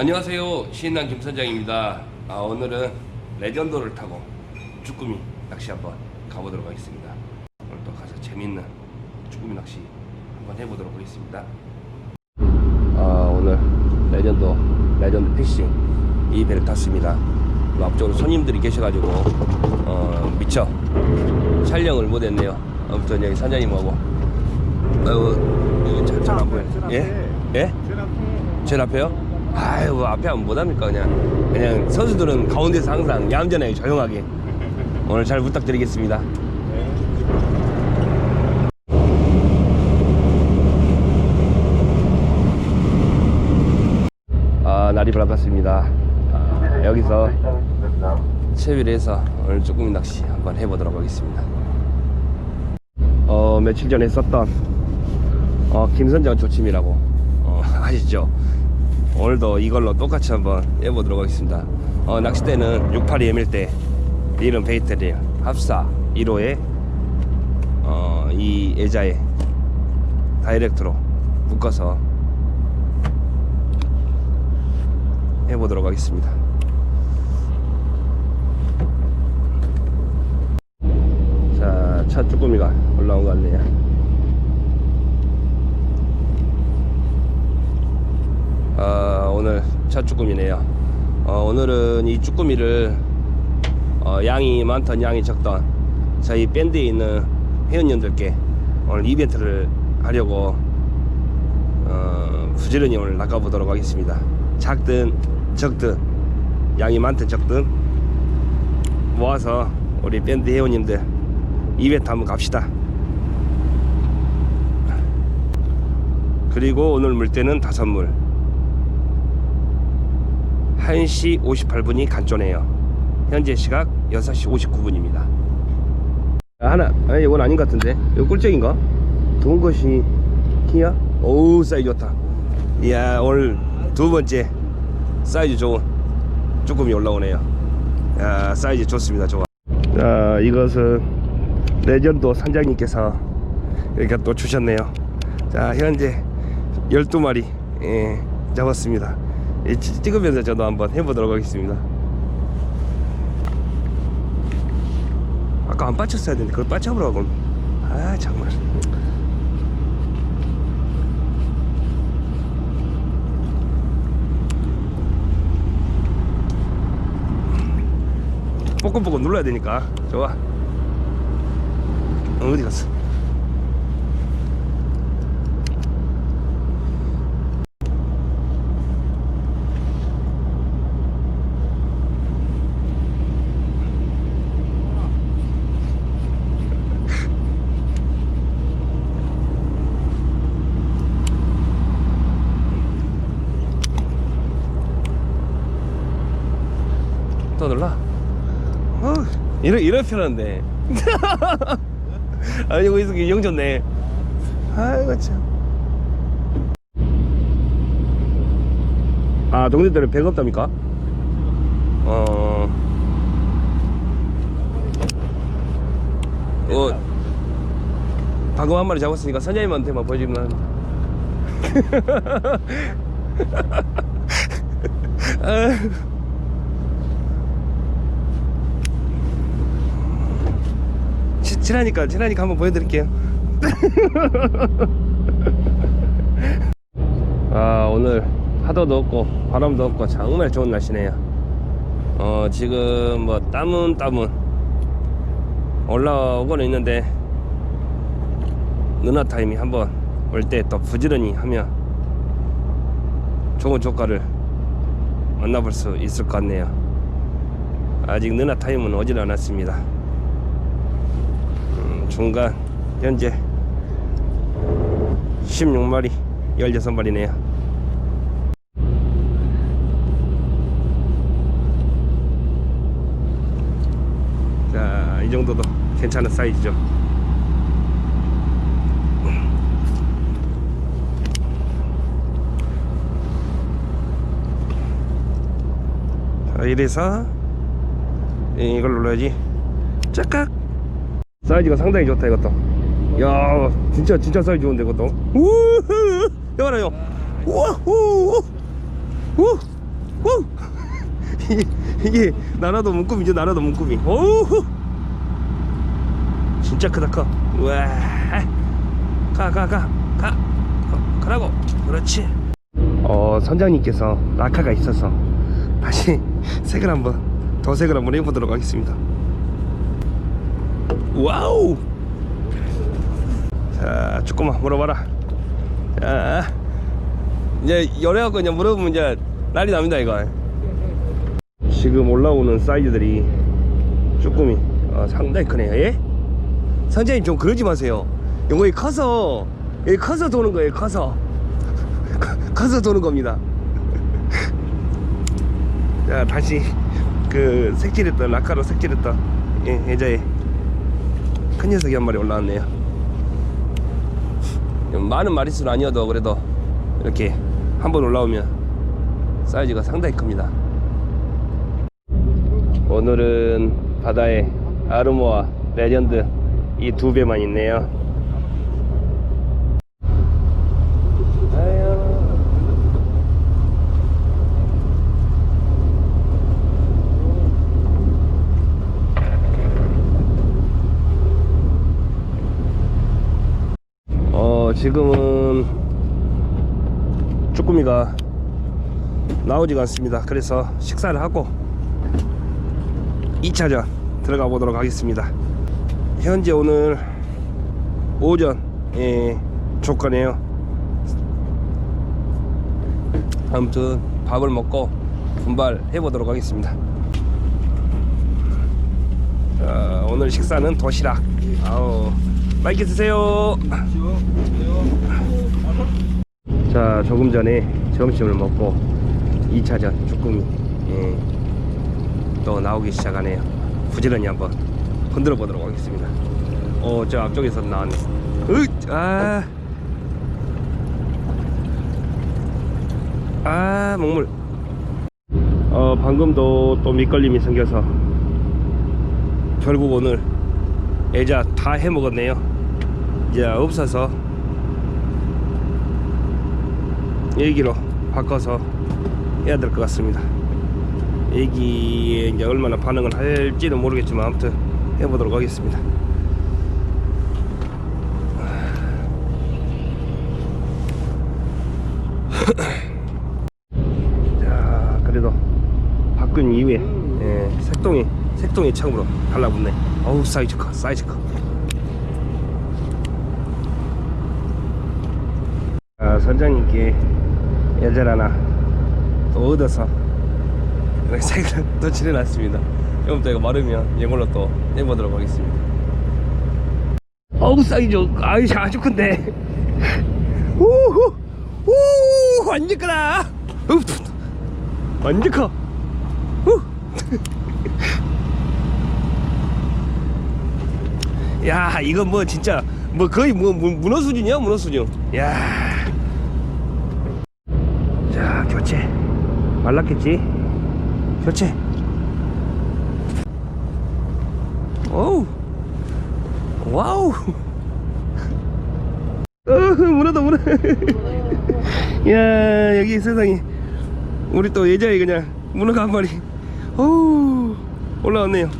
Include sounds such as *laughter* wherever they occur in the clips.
안녕하세요. 시인남 김선장입니다. 아, 오늘은 레전더를 타고 쭈꾸미 낚시 한번 가보도록 하겠습니다. 오늘 또 가서 재밌는 쭈꾸미 낚시 한번 해보도록 하겠습니다. 아, 오늘 레전더, 레전드 피싱 이 배를 탔습니다. 그 앞쪽으로 손님들이 계셔가지고 어, 미처 촬영을 못했네요. 아무튼 여기 사장님하고 잘, 잘안 보여. 예? 예? 제일 앞에요? 아유 앞에 하면 못합니까 그냥. 그냥 선수들은 가운데서 항상 얌전하게 조용하게 오늘 잘 부탁드리겠습니다. 아 날이 밝았습니다. 아, 여기서 채비를 해서 오늘 쭈꾸미 낚시 한번 해보도록 하겠습니다. 어 며칠 전에 썼던 어, 김선장 조침이라고 어, *laughs* 아시죠? 오늘도 이걸로 똑같이 한번 해보도록 하겠습니다. 어, 낚싯대는 682 ML대 릴은 베이트릴 합사 1호에 어, 이 애자에 다이렉트로 묶어서 해보도록 하겠습니다. 자, 첫 쭈꾸미가 올라온 것 같네요. 어, 오늘 첫 쭈꾸미네요. 어, 오늘은 이 쭈꾸미를 어, 양이 많던 양이 적던 저희 밴드에 있는 회원님들께 오늘 이벤트를 하려고 어, 부지런히 오늘 낚아보도록 하겠습니다. 작든 적든 양이 많든 적든 모아서 우리 밴드 회원님들 이벤트 한번 갑시다. 그리고 오늘 물때는 다섯 물 1시 58분이 간조네요. 현재 시각 6시 59분입니다. 하나, 아니 이건 아닌 것 같은데. 이거 꿀잼인가? 좋은 것이 키야? 오우 사이즈 좋다. 이야 오늘 두 번째 사이즈 좋은 쭈꾸미 올라오네요. 야 사이즈 좋습니다. 좋아. 자 이것은 레전드 산장님께서 이렇게 또 주셨네요. 자 현재 12마리 예, 잡았습니다. 이 찌- 찍으면서 저도 한번 해보도록 하겠습니다. 아까 안 빠쳤어야 되는데 그걸 빠쳐보라고. 아 정말. 뽀끔뽀끔 눌러야 되니까 좋아. 어, 어디 갔어? 또 눌러. 어, 이래 이래 편한데. *laughs* 아니 이거 있으영 좋네. 아이고 참. 아 동네들은 배가 없답니까? 어. 어. 방금 한 마리 잡았으니까 선장님한테만 보여주면 합니다. *laughs* 아유. 치- 친하니까 친하니까 한번 보여드릴게요. *laughs* 아 오늘 파도도 없고 바람도 없고 정말 좋은 날씨네요. 어 지금 뭐 땀은 땀은 올라오고는 있는데 누나 타임이 한번 올 때 또 부지런히 하면 좋은 조과를 만나볼 수 있을 것 같네요. 아직 누나 타임은 오질 않았습니다. 음, 중간 현재 16마리 16마리네요 자, 이 정도도 괜찮은 사이즈죠. 자, 이래서 이걸 눌러야지. 짝깍. 사이즈가 상당히 좋다 이것도. 야, 진짜 진짜 사이즈 좋은데 이것도. 우후, 여봐라요. 우와, 우, 우, *laughs* 우! 이게, 나라도 문구미죠 나라도 문구미 오우 진짜 크다 커. 우와! 가가 가 가. 가 라고. 그렇지. 어 선장님께서 라카가 있어서 다시 *laughs* 색을 한번 더 색을 한번 해보도록 하겠습니다 와우. 자 조금만 물어봐라. 자 이제 열애갖고 이제 물어보면 이제 난리 납니다 이거. 지금 올라오는 사이즈들이 쭈꾸미 어, 상당히 크네요. 예? 선장님 좀 그러지 마세요. 이거 커서 여기 커서 도는 거예요 커서. *laughs* 커서 도는 겁니다. *laughs* 자 다시 그 색칠했던 라카로 색칠했던 예, 예자에 큰 녀석이 한 마리 올라왔네요. 많은 마리수는 아니어도 그래도 이렇게 한 번 올라오면 사이즈가 상당히 큽니다. 오늘은 바다에 아르모와 레전드 이 두 배만 있네요 지금은 쭈꾸미가 나오지가 않습니다. 그래서 식사를 하고 2차전 들어가 보도록 하겠습니다. 현재 오늘 오전 예, 조건이에요. 아무튼 밥을 먹고 분발해 보도록 하겠습니다. 자, 오늘 식사는 도시락. 아우 맛있게 드세요. 자 조금 전에 점심을 먹고 2차전 쭈꾸미 예, 또 나오기 시작하네요. 부지런히 한번 흔들어 보도록 하겠습니다. 어저 앞쪽에서 나왔네. 으, 아, 아 먹물. 어 방금도 또 밑걸림이 생겨서 결국 오늘 애자 다 해먹었네요. 이제 없어서 얘기로 바꿔서 해야 될 것 같습니다. 애기에 이제 얼마나 반응을 할지는 모르겠지만 아무튼 해보도록 하겠습니다. *laughs* 자 그래도 바꾼 이후에 예, 색동이 색동이 처음으로 달라붙네. 어우 사이즈 커 사이즈 커. 아, 선장님께 예절 하나 또 얻어서 이렇게 색을 *laughs* 또 칠해놨습니다. 조금 이거 마르면 이걸로 또 해보도록 하겠습니다. 어우 사이즈 아유 아주 큰데. *laughs* 우후 우 완전 크다. 우, 완전 커. 우. 야 이거 뭐 진짜 뭐 거의 뭐 문- 문어 수준이야 문어 수준. 야. 자 교체. 말랐겠지? 교체. 어우. 와우. *laughs* 어 문어다 문어. *laughs* 야 여기 세상에. 우리 또 예자에 그냥 문어가 한 마리. 어우 올라왔네요.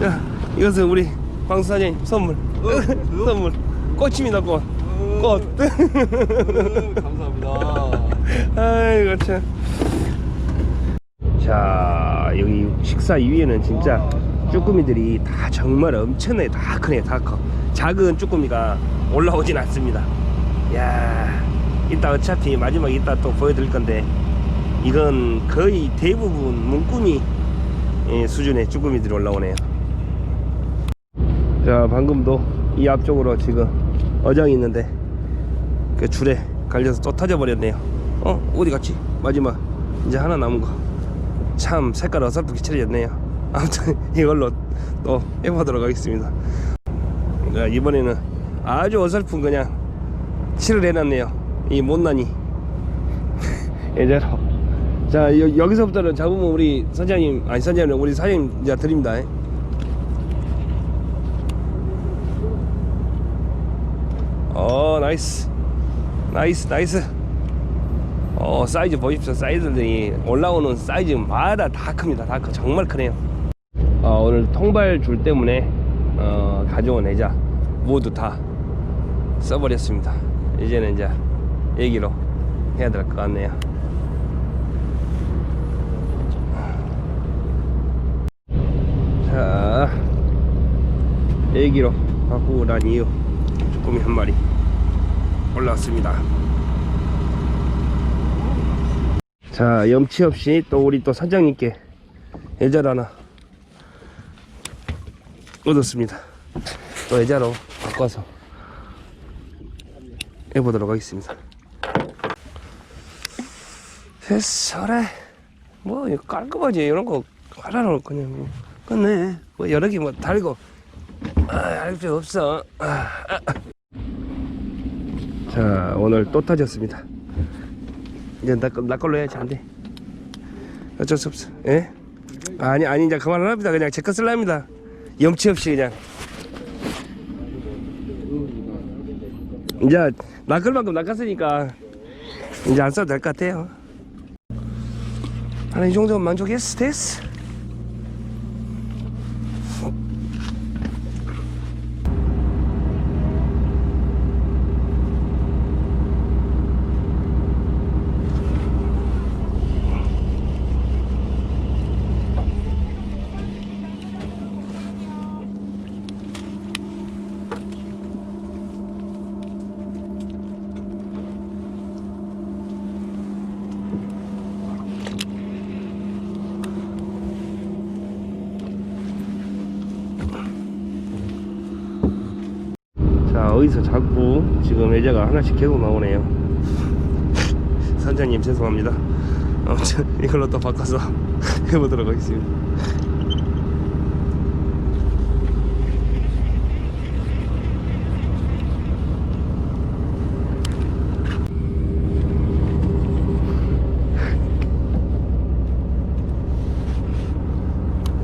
자 이것은 우리 광수 사장님 선물 *laughs* 선물 꽃입니다 꽃꽃 감사합니다. *laughs* 아이고 참. 자 여기 식사 이후에는 진짜 쭈꾸미들이 다 정말 엄청나게 다 크네 다 커. 작은 쭈꾸미가 올라오진 않습니다. 야 이따 어차피 마지막에 이따 또 보여드릴 건데 이건 거의 대부분 문꾸미 예, 수준의 쭈꾸미들이 올라오네요. 자 방금도 이 앞쪽으로 지금 어장이 있는데 그 줄에 갈려서 또 터져버렸네요. 어 어디 갔지? 마지막. 이제 하나 남은 거. 참 색깔 어설프게 칠해졌네요. 아무튼 *laughs* 이걸로 또 해보도록 하겠습니다. 자, 이번에는 아주 어설픈 그냥 칠을 해놨네요. 이 못난이. *laughs* 예제로. 자 여, 여기서부터는 잡으면 우리 선장님 아니 선장님 우리 사장님 이제 드립니다 어 나이스. 나이스 나이스. 어 사이즈 보십시오. 사이즈들이 올라오는 사이즈마다 다 큽니다. 다 커, 정말 크네요. 어, 오늘 통발 줄 때문에 어, 가져온 애자 모두 다 써버렸습니다. 이제는 이제 얘기로 해야 될 것 같네요. 자 얘기로 바꾸고 난 이후 쭈꾸미 한 마리 올라왔습니다. 자 염치 없이 또 우리 또 선장님께 애자를 하나 얻었습니다. 또 애자로 바꿔서 해보도록 하겠습니다. 됐어래 뭐 깔끔하지? 이런 거 하나로 그냥 뭐. 끝내. 뭐 여러 개 뭐 달고. 아, 할 필요 없어. 아, 아. 자 오늘 또 타졌습니다. 이제 나, 나 걸로 해야지 안돼. 어쩔 수 없어. 예? 아니 아니 이제 그만합니다. 그냥 제거 쓸랍니다. 염치 없이 그냥. 이제 낚을 만큼 낚았으니까 이제 안 써도 될 것 같아요. 하나 이 정도면 만족했어 됐어 자 어디서 자꾸 지금 애자가 하나씩 계속 나오네요. 선장님 죄송합니다. 아무튼 이걸로 또 바꿔서 *laughs* 해보도록 하겠습니다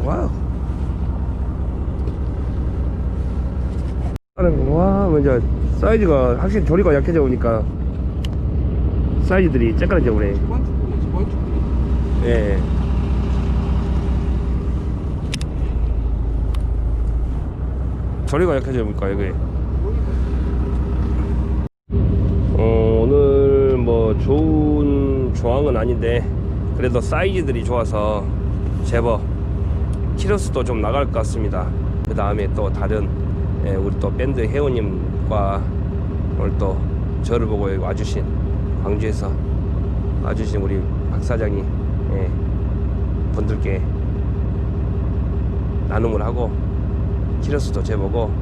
와우 아니, 와, 먼저 사이즈가 확실히 조리가 약해져 오니까 사이즈들이 쬐까라져 오네. 예. 조리가 약해져 보니까 이게. 어, 오늘 뭐 좋은 조항은 아닌데 그래도 사이즈들이 좋아서 제법 키로수도 좀 나갈 것 같습니다. 그 다음에 또 다른 예, 우리 또 밴드 회원님 과 오늘 또 저를 보고 와주신 광주에서 와주신 우리 박 사장이 예, 분들께 나눔을 하고 키로수도 재보고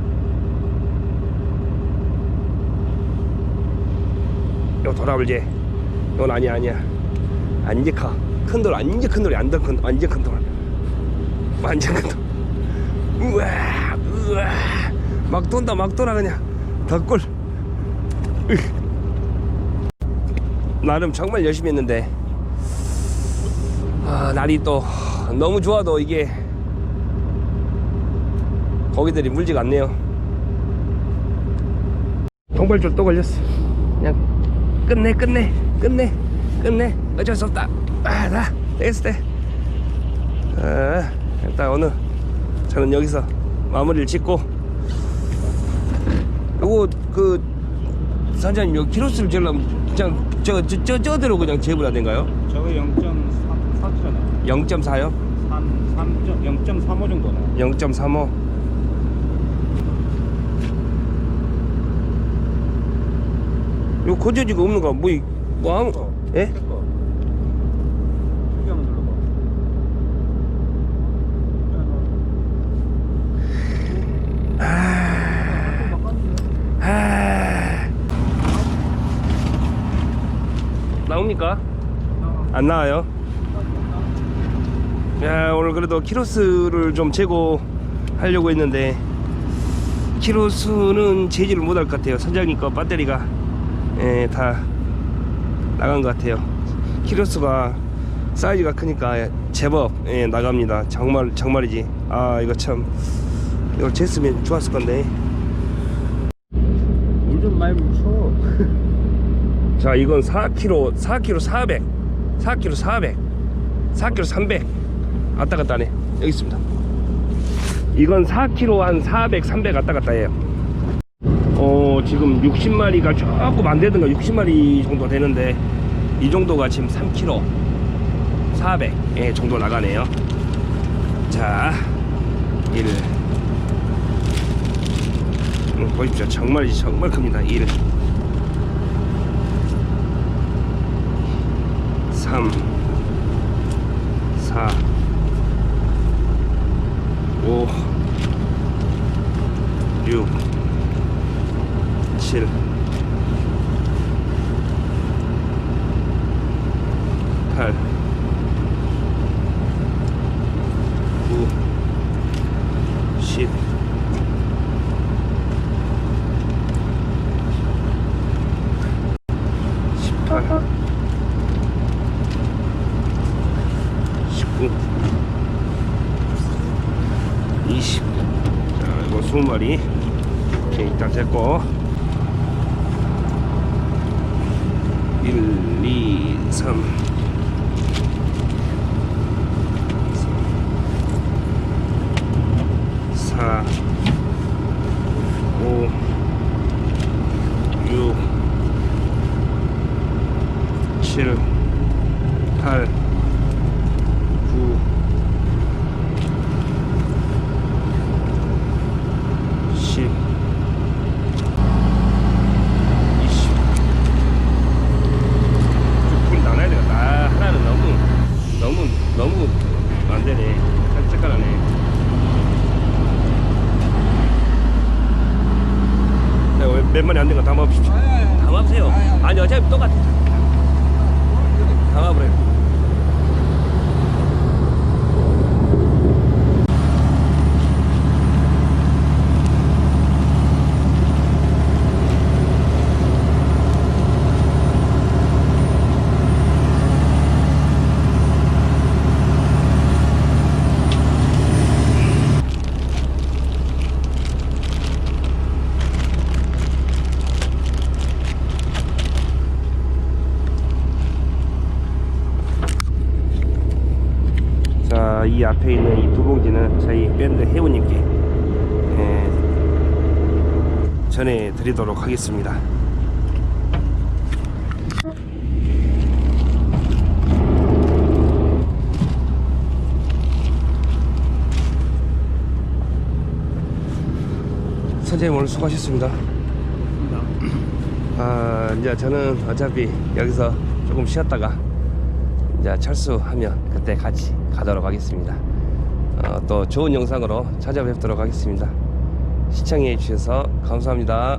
요 돌아올지 이건 아니야 아니야 안지 커. 큰 돌, 완전 큰 돌이 안더 큰, 완전 큰 돌. 완전 큰 돌. 우와, 우와. 막 돈다, 막 돌아, 그냥. 덕골. 으. 나름 정말 열심히 했는데, 아, 날이 또 너무 좋아도 이게, 고기들이 물지가 않네요. 통발줄 또 걸렸어. 그냥 끝내, 끝내, 끝내, 끝내. 어쩔 수 없다. 아, 나, 됐을 때. 아, 일단 오늘 저는 여기서 마무리를 짓고 요거 그 선장님 요 키로수를 재려면 그냥 저, 저, 저, 저대로 그냥 재부야 된가요? 저거 0.4잖아요. 0.4요? 3, 3, 0.35 정도네. 0.35요 고저지가 없는 거 뭐, 이- 뭐 아무 예? 거. 여기 한번 눌러봐. 아... 나옵니까? 안 나와요? 야 오늘 그래도 키로수를 좀 재고 하려고 했는데 키로수는 재지를 못할 것 같아요. 선장님 거 배터리가 예, 다 나간 것 같아요. 키로수가 사이즈가 크니까 제법 예, 나갑니다. 정말 정말이지. 아 이거 참 이걸 쟀으면 좋았을 건데. 물 좀 많이 묻혀. *laughs* 자 이건 4kg 4kg 400 4kg 400 4kg 300 왔다 갔다 하네. 여기 있습니다. 이건 4kg 한 400 300 왔다 갔다 해요. 어 지금 60마리가 조금 안 되던가 60마리 정도 되는데 이 정도가 지금 3kg 400 예, 정도 나가네요. 자 1. 음, 보십시오. 정말 정말 큽니다 1 3 4 5 6 7 8 19 20 자, 이거 20마리. 오케이 일단 됐고. 1 2 3 4 5 6 7 8 9 10 20 조금 나눠야 되겠다 아, 하나는 너무 너무 너무 안 되네 짝짝하네 몇 마리 안 된 거 담아보십시오 담아보세요 아니 어차피 똑같아 담아보래요 자, 이 앞에 있는 이 두 봉지는 저희 밴드 회원님께 예, 전해드리도록 하겠습니다. 선생님 오늘 수고하셨습니다. 아, 이제 저는 어차피 여기서 조금 쉬었다가 이제 철수하면 그때 같이 가도록 하겠습니다. 어, 또 좋은 영상으로 찾아뵙도록 하겠습니다. 시청해 주셔서 감사합니다.